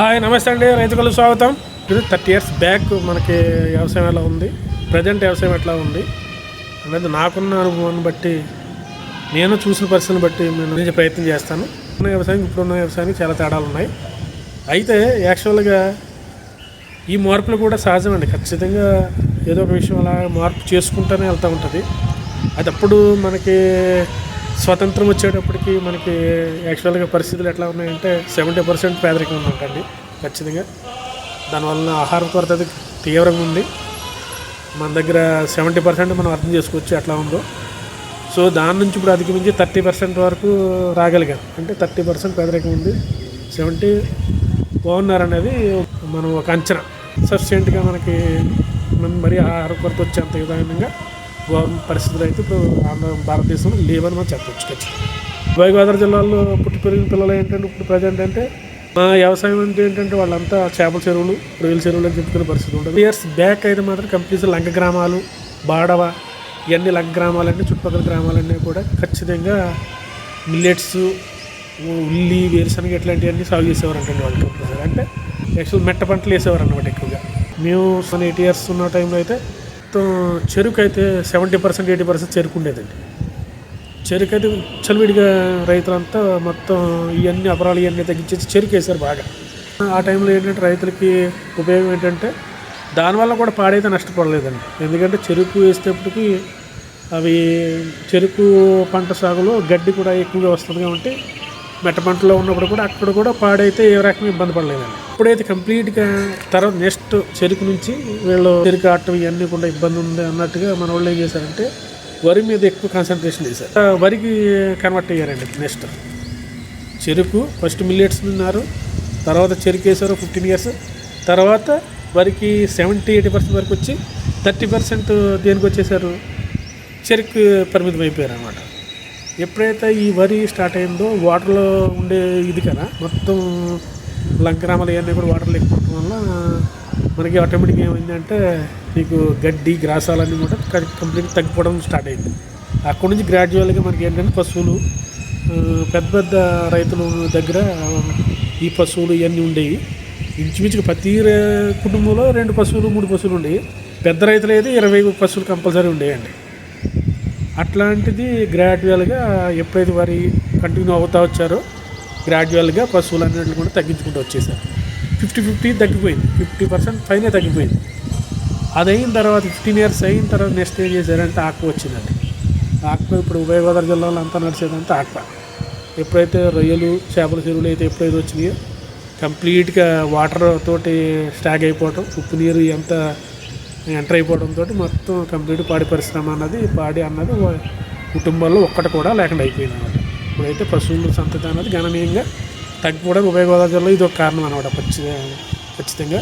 Hi నమస్తే అండి. రైతులకు స్వాగతం. ఇది థర్టీ ఇయర్స్ బ్యాక్ మనకి వ్యవసాయం ఎలా ఉంది? ప్రజెంట్ వ్యవసాయం ఎట్లా ఉంది? అనేది నాకున్న అనుభవాన్ని బట్టి నేను చూసిన పరిస్థితిని బట్టి నేను నుంచి ప్రయత్నం చేస్తాను. ఉన్న వ్యవసాయం ఇప్పుడున్న వ్యవసాయానికి చాలా తేడాలు ఉన్నాయి. అయితే యాక్చువల్గా ఈ మార్పులు కూడా సహజమండి. ఖచ్చితంగా ఏదో ఒక విషయం అలా మార్పు చేసుకుంటూనే వెళ్తూ ఉంటుంది. అది అప్పుడు మనకి స్వతంత్రం వచ్చేటప్పటికి మనకి యాక్చువల్గా పరిస్థితులు ఎట్లా ఉన్నాయంటే సెవెంటీ పర్సెంట్ పేదరికం ఉందంటండి ఖచ్చితంగా. దానివల్ల ఆహార కొరత అది తీవ్రంగా ఉంది. మన దగ్గర సెవెంటీ పర్సెంట్ మనం అర్థం చేసుకోవచ్చు ఎట్లా ఉందో. సో దాని నుంచి ఇప్పుడు అధిగమించి థర్టీ పర్సెంట్ వరకు రాగలిగాం. అంటే థర్టీ పర్సెంట్ పేదరికం ఉంది. సెవెంటీ బాగున్నారనేది మనం ఒక అంచనా. సఫిషియెంట్గా మనకి మన మరి ఆహార కొరత వచ్చేంత విధంగా పరిస్థితులు అయితే ఇప్పుడు ఆంధ్ర భారతదేశంలో లేవని మనం చెప్పొచ్చు. ఖచ్చితంగా ఉభయ గోదావరి జిల్లాలో పుట్టి పెరిగిన పిల్లలు ఏంటంటే ఇప్పుడు ప్రజెంట్ అంటే మా వ్యవసాయం అంటే ఏంటంటే వాళ్ళంతా చేపల చెరువులు రొయ్యల చెరువులు అని చెప్పుకునే పరిస్థితి ఉంటుంది. ఇయర్స్ బ్యాక్ అయితే మాత్రం కంప్లీట్ లంక గ్రామాలు బాడవ ఇవన్నీ లంక గ్రామాలన్నీ చుట్టుపక్కల గ్రామాలన్నీ కూడా ఖచ్చితంగా మిల్లెట్స్ ఉల్లి వేరుశనగ ఇట్లాంటివన్నీ సాగు చేసేవారంటండి వాళ్ళు అంటే యాక్చువల్ మెట్ట పంటలు వేసేవారు అనమాట ఎక్కువగా. మేము ఎయిట్ ఇయర్స్ ఉన్న టైంలో అయితే మొత్తం చెరుకు అయితే సెవెంటీ పర్సెంట్ ఎయిటీ పర్సెంట్ చెరుకు ఉండేదండి. చెరుకు అయితే చలివిడిగా రైతులంతా మొత్తం ఇవన్నీ అపరాలు ఇవన్నీ తగ్గించేసి చెరుకు వేశారు బాగా. ఆ టైంలో ఏంటంటే రైతులకి ఉపయోగం ఏంటంటే దానివల్ల కూడా పాడైతే నష్టపడలేదండి. ఎందుకంటే చెరుకు వేసేటప్పటికి అవి చెరుకు పంట సాగులో గడ్డి కూడా ఎక్కువగా వస్తుంది కాబట్టి మెట్ట పంటలో ఉన్నప్పుడు కూడా అక్కడ కూడా పాడైతే ఏ రకంగా ఇబ్బంది పడలేదండి. ఇప్పుడైతే కంప్లీట్గా తర్వాత నెక్స్ట్ చెరుకు నుంచి వీళ్ళు చెరుకు ఆటం ఇవన్నీ కూడా ఇబ్బంది ఉంది అన్నట్టుగా మన వాళ్ళు ఏం చేశారంటే వరి మీద ఎక్కువ కాన్సన్ట్రేషన్ చేశారు వరికి కన్వర్ట్ అయ్యారండి నెక్స్ట్. చెరుకు ఫస్ట్ మిల్లెట్స్ ఉన్నారు తర్వాత చెరుకు వేసారు ఫిఫ్టీన్ ఇయర్స్ తర్వాత వరికి సెవెంటీ ఎయిటీ పర్సెంట్ వరకు వచ్చి థర్టీ పర్సెంట్ దేనికి వచ్చేసారు? చెరుకు పరిమితం అయిపోయారు అనమాట ఎప్పుడైతే ఈ వరి స్టార్ట్ అయిందో వాటర్లో ఉండే ఇది కదా మొత్తం లంకరామలు ఇవన్నీ కూడా వాటర్ లేకపోవడం వల్ల మనకి ఆటోమేటిక్గా ఏమైందంటే మీకు గడ్డి గ్రాసాలన్నీ కూడా కంప్లీట్ తగ్గిపోవడం స్టార్ట్ అయింది. అక్కడి నుంచి గ్రాడ్యువల్గా మనకి ఏంటంటే పశువులు పెద్ద పెద్ద రైతుల దగ్గర ఈ పశువులు ఇవన్నీ ఉండేవి. ఇంచుమించుగా ప్రతి కుటుంబంలో రెండు పశువులు మూడు పశువులు ఉండేవి. పెద్ద రైతులు అయితే ఇరవై పశువులు కంపల్సరీ ఉండేయండి అట్లాంటిది గ్రాడ్యువల్గా ఎప్పుడైతే వారి కంటిన్యూ అవుతా వచ్చారో గ్రాడ్యువల్గా పశువులన్నింటిని కూడా తగ్గించుకుంటూ వచ్చేసారు. ఫిఫ్టీ ఫిఫ్టీ తగ్గిపోయింది. ఫిఫ్టీ పర్సెంట్ పైనే తగ్గిపోయింది. అది అయిన తర్వాత ఫిఫ్టీన్ ఇయర్స్ అయిన తర్వాత నెక్స్ట్ ఏం చేశారంటే ఆక్వ వచ్చిందండి. ఆక్వ ఇప్పుడు ఉభయ గోదావరి జిల్లాలో అంతా నడిచేదంటే ఆక్వ ఎప్పుడైతే రొయ్యలు చేపల చెరువులు అయితే ఎప్పుడైతే వచ్చినాయో కంప్లీట్గా వాటర్ తోటి స్టాగ్ అయిపోవటం ఉప్పు నీరు ఎంత ఎంటర్ అయిపోవడంతో మొత్తం కంప్లీట్ పాడి పరిశ్రమ అన్నది పాడి అన్నది వా- కుటుంబాల్లో ఒక్కటి కూడా లేకుండా అయిపోయింది ఇప్పుడైతే పశువుల సంతతి అనేది గణనీయంగా తగ్గిపోవడానికి ఉభయ గోదావరి జిల్లాలో ఇది ఒక కారణం అనమాట ఖచ్చితంగా ఖచ్చితంగా.